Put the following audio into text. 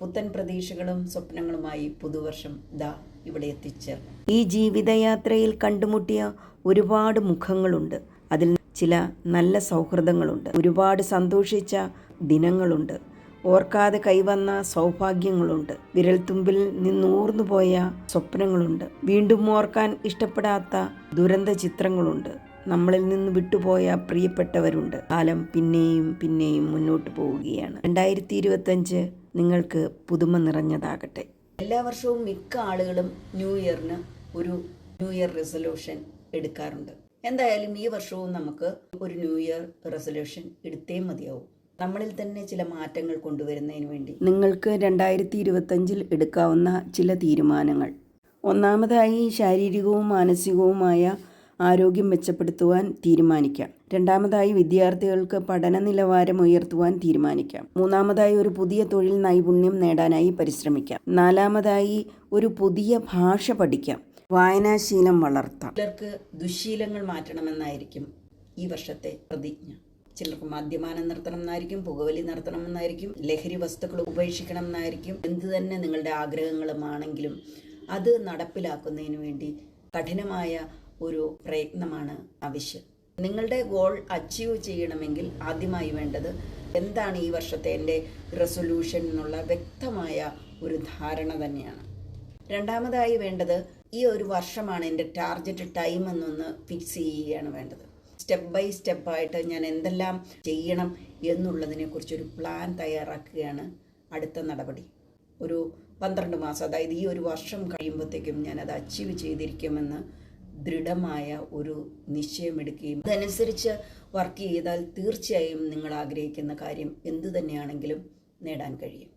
പുത്തൻ പ്രതീക്ഷകളും സ്വപ്നങ്ങളുമായി പുതുവർഷം ദാ ഇവിടെ എത്തിച്ചേർന്നു. ഈ ജീവിതയാത്രയിൽ കണ്ടുമുട്ടിയ ഒരുപാട് മുഖങ്ങളുണ്ട്. അതിൽ ചില നല്ല സൗഹൃദങ്ങളുണ്ട്. ഒരുപാട് സന്തോഷിച്ച ദിനങ്ങളുണ്ട്. ഓർക്കാതെ കൈവന്ന സൗഭാഗ്യങ്ങളുണ്ട്. വിരൽത്തുമ്പിൽ നിന്നൂർന്നു പോയ സ്വപ്നങ്ങളുണ്ട്. വീണ്ടും ഓർക്കാൻ ഇഷ്ടപ്പെടാത്ത ദുരന്ത ചിത്രങ്ങളുണ്ട്. നമ്മളിൽ നിന്ന് വിട്ടുപോയ പ്രിയപ്പെട്ടവരുണ്ട്. കാലം പിന്നെയും പിന്നെയും മുന്നോട്ട് പോവുകയാണ്. രണ്ടായിരത്തി ഇരുപത്തഞ്ച് നിങ്ങൾക്ക് പുതുമ നിറഞ്ഞതാകട്ടെ. എല്ലാ വർഷവും മിക്ക ആളുകളും ന്യൂ ഇയറിന് ഒരു ന്യൂ ഇയർ റെസൊല്യൂഷൻ എടുക്കാറുണ്ട്. എന്തായാലും ഈ വർഷവും നമുക്ക് ഒരു ന്യൂ ഇയർ റെസൊല്യൂഷൻ എടുത്തേ മതിയാവും. നമ്മളിൽ തന്നെ ചില മാറ്റങ്ങൾ കൊണ്ടുവരുന്നതിന് വേണ്ടി. നിങ്ങൾക്ക് രണ്ടായിരത്തി ഇരുപത്തഞ്ചിൽ എടുക്കാവുന്ന ചില തീരുമാനങ്ങൾ. ഒന്നാമതായി ശാരീരികവും മാനസികവുമായ ആരോഗ്യം മെച്ചപ്പെടുത്തുവാൻ തീരുമാനിക്കാം. രണ്ടാമതായി വിദ്യാർത്ഥികൾക്ക് പഠന നിലവാരം ഉയർത്തുവാൻ തീരുമാനിക്കാം. മൂന്നാമതായി ഒരു പുതിയ തൊഴിൽ നൈപുണ്യം നേടാനായി പരിശ്രമിക്കാം. നാലാമതായി ഒരു പുതിയ ഭാഷ പഠിക്കാം. വായനാശീലം വളർത്താം. ചിലർക്ക് ദുശീലങ്ങൾ മാറ്റണമെന്നായിരിക്കും ഈ വർഷത്തെ പ്രതിജ്ഞ. ചിലർക്ക് മദ്യപാനം നിർത്തണം എന്നായിരിക്കും പുകവലി നിർത്തണം എന്നായിരിക്കും ലഹരി വസ്തുക്കൾ ഉപേക്ഷിക്കണം എന്നായിരിക്കും എന്ത് തന്നെ നിങ്ങളുടെ ആഗ്രഹങ്ങളുമാണെങ്കിലും അത് നടപ്പിലാക്കുന്നതിന് വേണ്ടി കഠിനമായ ഒരു പ്രയത്നമാണ് ആവശ്യം നിങ്ങളുടെ ഗോൾ അച്ചീവ് ചെയ്യണമെങ്കിൽ ആദ്യമായി വേണ്ടത് എന്താണ് ഈ വർഷത്തെ എന്റെ റെസൊല്യൂഷൻ എന്നുള്ള വ്യക്തമായ ഒരു ധാരണ തന്നെയാണ്. രണ്ടാമതായി വേണ്ടത് ഈ ഒരു വർഷമാണ് എന്റെ ടാർഗറ്റ് ടൈം എന്നൊന്ന് ഫിക്സ് ചെയ്യുകയാണ് വേണ്ടത്. സ്റ്റെപ്പ് ബൈ സ്റ്റെപ്പായിട്ട് ഞാൻ എന്തെല്ലാം ചെയ്യണം എന്നുള്ളതിനെ കുറിച്ചൊരു പ്ലാൻ തയ്യാറാക്കുകയാണ് അടുത്ത നടപടി. ഒരു പന്ത്രണ്ട് മാസം അതായത് ഈ ഒരു വർഷം കഴിയുമ്പോഴത്തേക്കും ഞാനത് അച്ചീവ് ചെയ്തിരിക്കുമെന്ന് ദൃഢമായ ഒരു നിശ്ചയമെടുക്കുകയും അതനുസരിച്ച് വർക്ക് ചെയ്താൽ തീർച്ചയായും നിങ്ങൾ ആഗ്രഹിക്കുന്ന കാര്യം എന്തു തന്നെയാണെങ്കിലും നേടാൻ കഴിയും.